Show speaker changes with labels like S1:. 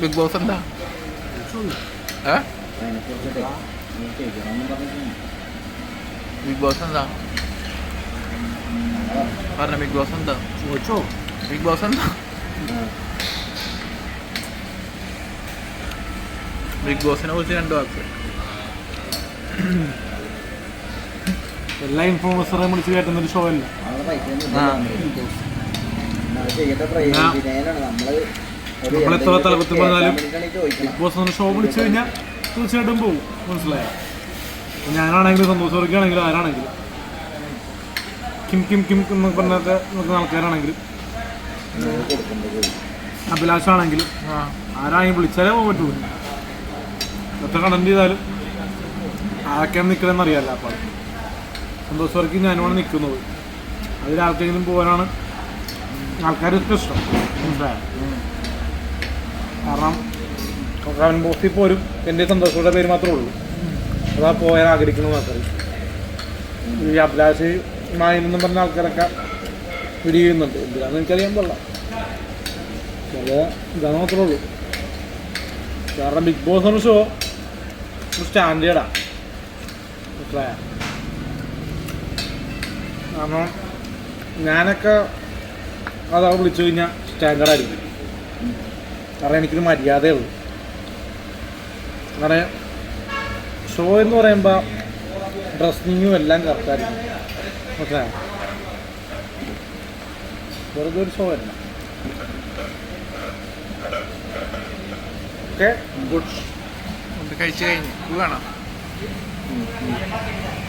S1: Big Boss
S2: എന്താ Bigg Boss എന്താ പറഞ്ഞ ബിഗ് ബോസ് എന്താ
S1: ചോദിച്ചോ
S2: ബിഗ് ബോസ് എന്താ ബിഗ് ബോസിനെ കുറിച്ച് രണ്ട് വാക്ക്
S1: എല്ലാ ഇൻഫോമേഴ്സറെയും വിളിച്ച് കയറ്റുന്ന ഒരു ഷോ അല്ല നമ്മൾ എത്ര
S3: എന്തെങ്കിലും
S1: പറഞ്ഞാലും ബിഗ് ബോസ് എന്ന ഷോ വിളിച്ചു കഴിഞ്ഞാൽ തീർച്ചയായിട്ടും പോകും മനസ്സിലായോ? ഞാനാണെങ്കിലും സന്തോഷ് വർക്കാണെങ്കിലും ആരാണെങ്കിലും. കിം കിം കിം എന്ന് പറഞ്ഞൊക്കെ നിൽക്കുന്ന ആൾക്കാരാണെങ്കിലും. അഭിലാഷാണെങ്കിലും ആരാണെങ്കിലും വിളിച്ചാലേ പോകാൻ പറ്റുള്ളൂ എത്ര കണ്ടന്റ് ചെയ്താലും. ആരൊക്കെയാണ് നിൽക്കണമെന്ന് അറിയാമല്ലോ അപ്പം സന്തോഷ് വർക്ക് ഞാനുമാണ് നിൽക്കുന്നത് അതിൽ ആർക്കെങ്കിലും പോകാനാണ് ആൾക്കാർക്ക് ഇഷ്ടം. മനസ്സിലായോ? കാരണം അവൻ ബോസിൽ പോരും എന്റെ സന്തോഷയുടെ പേര് മാത്രമേ ഉള്ളൂ. അതാ പോയാൽ ആഗ്രഹിക്കുന്നത് മാത്രമേ ഈ അഭിലാഷ് മായിരുന്നു പറഞ്ഞ ആൾക്കാരൊക്കെ പിടി ചെയ്യുന്നുണ്ട്. എന്തിനാന്ന് എനിക്കറിയാൻ പാടില്ല. ചില ഇതാണ് മാത്രമേ ഉള്ളൂ. കാരണം ബിഗ് ബോസ് എന്ന ഷോ സ്റ്റാൻഡേർഡാണ് സ്റ്റാൻഡേർഡാ മനസ്സിലായ. കാരണം ഞാനൊക്കെ അതാ വിളിച്ചു കഴിഞ്ഞാൽ സ്റ്റാൻഡേർഡ് ആയിരിക്കും. കാരണം എനിക്കൊരു മര്യാദയുള്ളൂ കാരണം ഷോ എന്ന് പറയുമ്പോൾ ഡ്രസ്സിങ്ങും എല്ലാം കറക്റ്റായിരിക്കും മനസ്സിലായോ? വെറുതെ ഒരു ഷോ അല്ല. ഓക്കെ ഗുഡ്
S2: കഴിച്ചു കഴിഞ്ഞു. വേണം
S3: 嗯嗯。